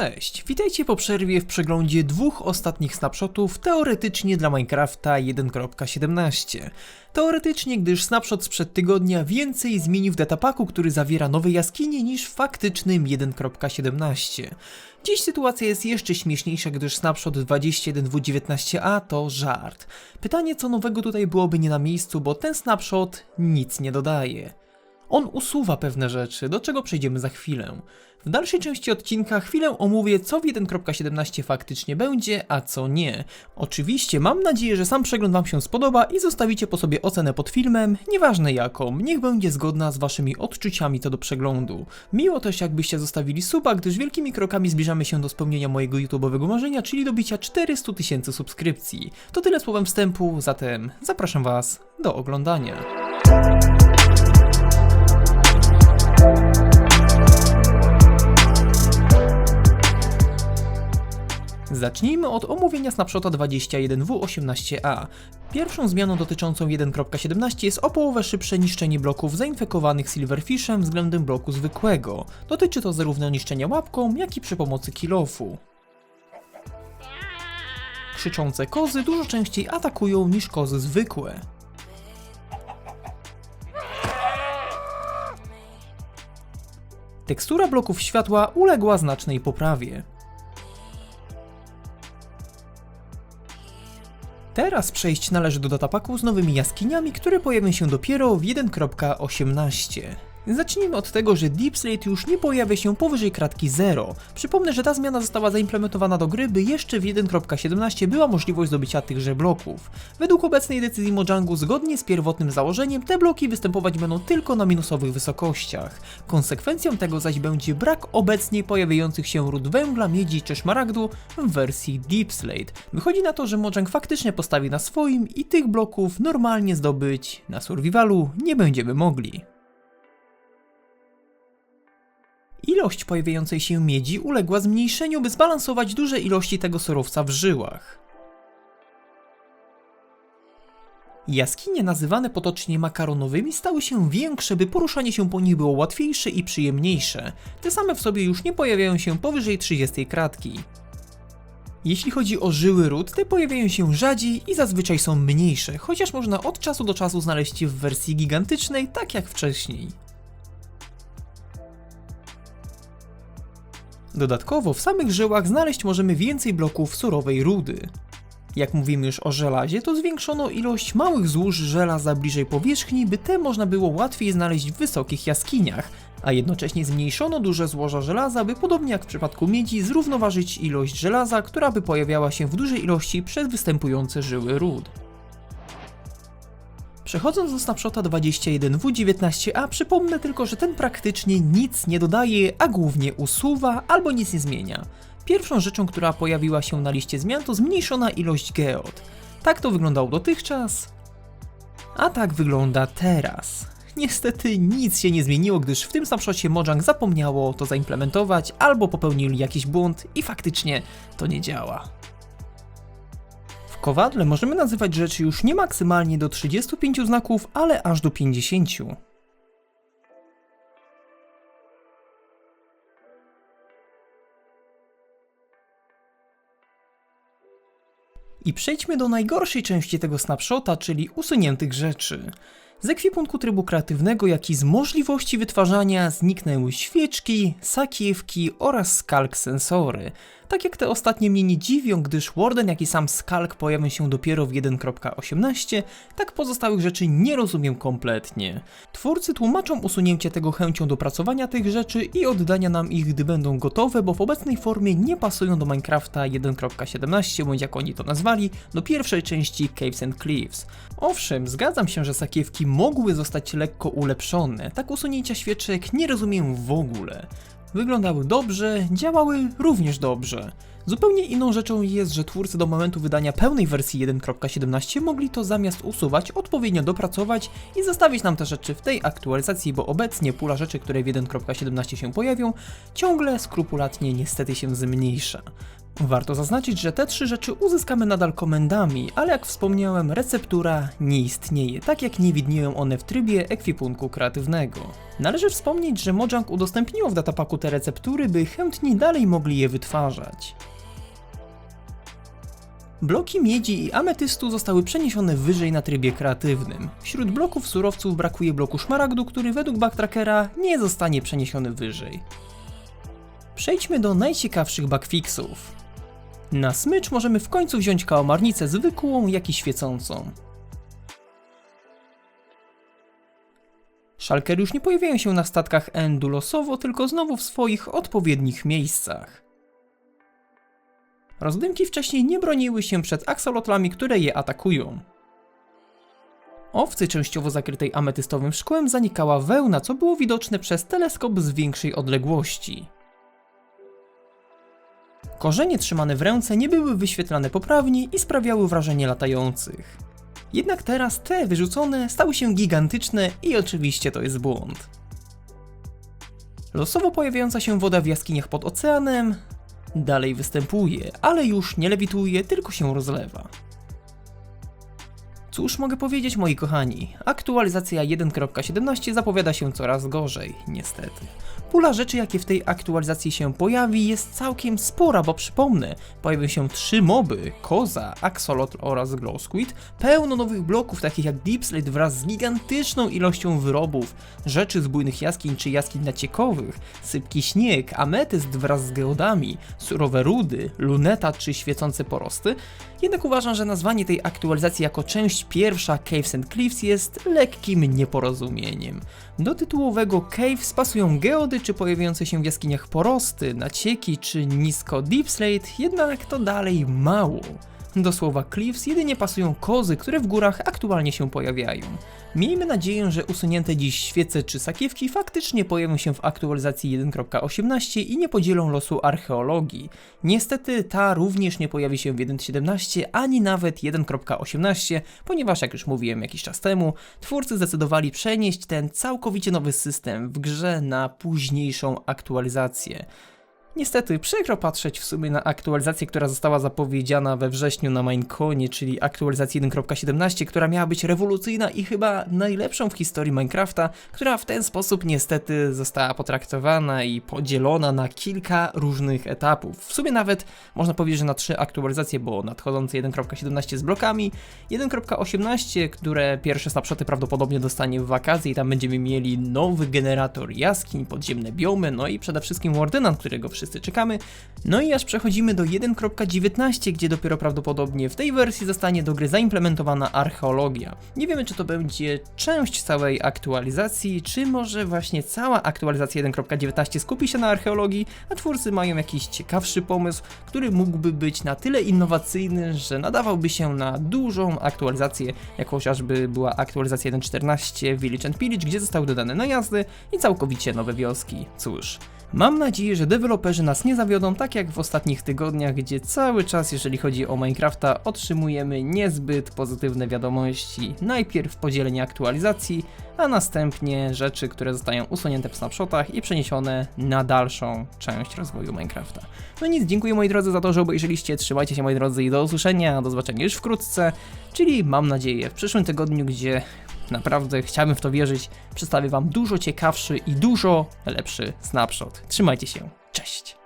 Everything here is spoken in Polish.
Cześć, witajcie po przerwie w przeglądzie dwóch ostatnich snapshotów teoretycznie dla Minecrafta 1.17. Teoretycznie, gdyż snapshot sprzed tygodnia więcej zmienił w datapaku, który zawiera nowe jaskinie niż w faktycznym 1.17. Dziś sytuacja jest jeszcze śmieszniejsza, gdyż snapshot 21W19A to żart. Pytanie co nowego tutaj byłoby nie na miejscu, bo ten snapshot nic nie dodaje. On usuwa pewne rzeczy, do czego przejdziemy za chwilę. W dalszej części odcinka chwilę omówię, co w 1.17 faktycznie będzie, a co nie. Oczywiście mam nadzieję, że sam przegląd Wam się spodoba i zostawicie po sobie ocenę pod filmem, nieważne jaką, niech będzie zgodna z Waszymi odczuciami co do przeglądu. Miło też jakbyście zostawili suba, gdyż wielkimi krokami zbliżamy się do spełnienia mojego YouTube'owego marzenia, czyli do bicia 400 tysięcy subskrypcji. To tyle słowem wstępu, zatem zapraszam Was do oglądania. Zacznijmy od omówienia snapshota 21W18A. Pierwszą zmianą dotyczącą 1.17 jest o połowę szybsze niszczenie bloków zainfekowanych Silverfishem względem bloku zwykłego. Dotyczy to zarówno niszczenia łapką, jak i przy pomocy kilofu. Krzyczące kozy dużo częściej atakują niż kozy zwykłe. Tekstura bloków światła uległa znacznej poprawie. Teraz przejść należy do datapaku z nowymi jaskiniami, które pojawią się dopiero w 1.18. Zacznijmy od tego, że Deep Slate już nie pojawia się powyżej kratki 0. Przypomnę, że ta zmiana została zaimplementowana do gry, by jeszcze w 1.17 była możliwość zdobycia tychże bloków. Według obecnej decyzji Mojangu, zgodnie z pierwotnym założeniem, te bloki występować będą tylko na minusowych wysokościach. Konsekwencją tego zaś będzie brak obecnie pojawiających się ród węgla, miedzi czy szmaragdu w wersji Deep Slate. Wychodzi na to, że Mojang faktycznie postawi na swoim i tych bloków normalnie zdobyć na survivalu nie będziemy mogli. Ilość pojawiającej się miedzi uległa zmniejszeniu, by zbalansować duże ilości tego surowca w żyłach. Jaskinie nazywane potocznie makaronowymi stały się większe, by poruszanie się po nich było łatwiejsze i przyjemniejsze. Te same w sobie już nie pojawiają się powyżej 30 kratki. Jeśli chodzi o żyły ród, te pojawiają się rzadziej i zazwyczaj są mniejsze, chociaż można od czasu do czasu znaleźć je w wersji gigantycznej, tak jak wcześniej. Dodatkowo w samych żyłach znaleźć możemy więcej bloków surowej rudy. Jak mówimy już o żelazie, to zwiększono ilość małych złóż żelaza bliżej powierzchni, by te można było łatwiej znaleźć w wysokich jaskiniach, a jednocześnie zmniejszono duże złoża żelaza, by podobnie jak w przypadku miedzi zrównoważyć ilość żelaza, która by pojawiała się w dużej ilości przez występujące żyły ród. Przechodząc do snapshota 21W19A, przypomnę tylko, że ten praktycznie nic nie dodaje, a głównie usuwa albo nic nie zmienia. Pierwszą rzeczą, która pojawiła się na liście zmian to zmniejszona ilość geod. Tak to wyglądało dotychczas, a tak wygląda teraz. Niestety nic się nie zmieniło, gdyż w tym snapshocie Mojang zapomniało to zaimplementować albo popełnili jakiś błąd i faktycznie to nie działa. Kowadle możemy nazywać rzeczy już nie maksymalnie do 35 znaków, ale aż do 50. I przejdźmy do najgorszej części tego snapshota, czyli usuniętych rzeczy. Z ekwipunku trybu kreatywnego, jak i z możliwości wytwarzania zniknęły świeczki, sakiewki oraz skalk sensory. Tak jak te ostatnie mnie nie dziwią, gdyż Warden jak i sam skalk pojawią się dopiero w 1.18, tak pozostałych rzeczy nie rozumiem kompletnie. Twórcy tłumaczą usunięcie tego chęcią dopracowania tych rzeczy i oddania nam ich, gdy będą gotowe, bo w obecnej formie nie pasują do Minecrafta 1.17, bądź jak oni to nazwali, do pierwszej części Caves and Cliffs. Owszem, zgadzam się, że sakiewki mogły zostać lekko ulepszone, tak usunięcia świeczek nie rozumiem w ogóle. Wyglądały dobrze, działały również dobrze. Zupełnie inną rzeczą jest, że twórcy do momentu wydania pełnej wersji 1.17 mogli to zamiast usuwać, odpowiednio dopracować i zostawić nam te rzeczy w tej aktualizacji, bo obecnie pula rzeczy, które w 1.17 się pojawią, ciągle skrupulatnie niestety się zmniejsza. Warto zaznaczyć, że te trzy rzeczy uzyskamy nadal komendami, ale jak wspomniałem, receptura nie istnieje, tak jak nie widnieją one w trybie ekwipunku kreatywnego. Należy wspomnieć, że Mojang udostępniło w datapaku te receptury, by chętni dalej mogli je wytwarzać. Bloki miedzi i ametystu zostały przeniesione wyżej na trybie kreatywnym. Wśród bloków surowców brakuje bloku szmaragdu, który według backtrackera nie zostanie przeniesiony wyżej. Przejdźmy do najciekawszych bugfixów. Na smycz możemy w końcu wziąć kałamarnicę zwykłą, jak i świecącą. Szalkery już nie pojawiają się na statkach Endu losowo, tylko znowu w swoich odpowiednich miejscach. Rozdymki wcześniej nie broniły się przed aksolotlami, które je atakują. Owcy częściowo zakrytej ametystowym szkłem zanikała wełna, co było widoczne przez teleskop z większej odległości. Korzenie trzymane w ręce nie były wyświetlane poprawnie i sprawiały wrażenie latających. Jednak teraz te wyrzucone stały się gigantyczne i oczywiście to jest błąd. Losowo pojawiająca się woda w jaskiniach pod oceanem dalej występuje, ale już nie lewituje, tylko się rozlewa. Cóż mogę powiedzieć moi kochani, aktualizacja 1.17 zapowiada się coraz gorzej, niestety. Pula rzeczy jakie w tej aktualizacji się pojawi jest całkiem spora, bo przypomnę, pojawią się trzy moby, Koza, Axolotl oraz Glowsquid, pełno nowych bloków takich jak Deep Slate wraz z gigantyczną ilością wyrobów, rzeczy z bujnych jaskiń czy jaskiń naciekowych, sypki śnieg, ametyst wraz z geodami, surowe rudy, luneta czy świecące porosty, jednak uważam, że nazwanie tej aktualizacji jako część pierwsza Caves and Cliffs jest lekkim nieporozumieniem. Do tytułowego Caves pasują geody czy pojawiające się w jaskiniach porosty, nacieki czy nisko Deep Slate, jednak to dalej mało. Do słowa Cliffs jedynie pasują kozy, które w górach aktualnie się pojawiają. Miejmy nadzieję, że usunięte dziś świece czy sakiewki faktycznie pojawią się w aktualizacji 1.18 i nie podzielą losu archeologii. Niestety ta również nie pojawi się w 1.17 ani nawet 1.18, ponieważ jak już mówiłem jakiś czas temu, twórcy zdecydowali przenieść ten całkowicie nowy system w grze na późniejszą aktualizację. Niestety, przykro patrzeć w sumie na aktualizację, która została zapowiedziana we wrześniu na Mineconie, czyli aktualizację 1.17, która miała być rewolucyjna i chyba najlepszą w historii Minecrafta, która w ten sposób niestety została potraktowana i podzielona na kilka różnych etapów. W sumie nawet można powiedzieć, że na trzy aktualizacje, bo nadchodzące 1.17 z blokami, 1.18, które pierwsze snapshoty prawdopodobnie dostanie w wakacje i tam będziemy mieli nowy generator jaskiń, podziemne biomy, no i przede wszystkim Wardenant, którego wszyscy wszyscy czekamy. No i aż przechodzimy do 1.19, gdzie dopiero prawdopodobnie w tej wersji zostanie do gry zaimplementowana archeologia. Nie wiemy, czy to będzie część całej aktualizacji, czy może właśnie cała aktualizacja 1.19 skupi się na archeologii, a twórcy mają jakiś ciekawszy pomysł, który mógłby być na tyle innowacyjny, że nadawałby się na dużą aktualizację, jak chociażby była aktualizacja 1.14 Village and Pillage, gdzie zostały dodane najazdy i całkowicie nowe wioski. Cóż, Mam nadzieję, że deweloperzy nas nie zawiodą tak jak w ostatnich tygodniach, gdzie cały czas, jeżeli chodzi o Minecrafta, otrzymujemy niezbyt pozytywne wiadomości. Najpierw podzielenie aktualizacji, a następnie rzeczy, które zostają usunięte w snapshotach i przeniesione na dalszą część rozwoju Minecrafta. No nic, dziękuję moi drodzy za to, że obejrzeliście, trzymajcie się moi drodzy i do usłyszenia, do zobaczenia już wkrótce, czyli mam nadzieję w przyszłym tygodniu, gdzie Naprawdę chciałbym w to wierzyć. Przedstawię Wam dużo ciekawszy i dużo lepszy snapshot. Trzymajcie się. Cześć.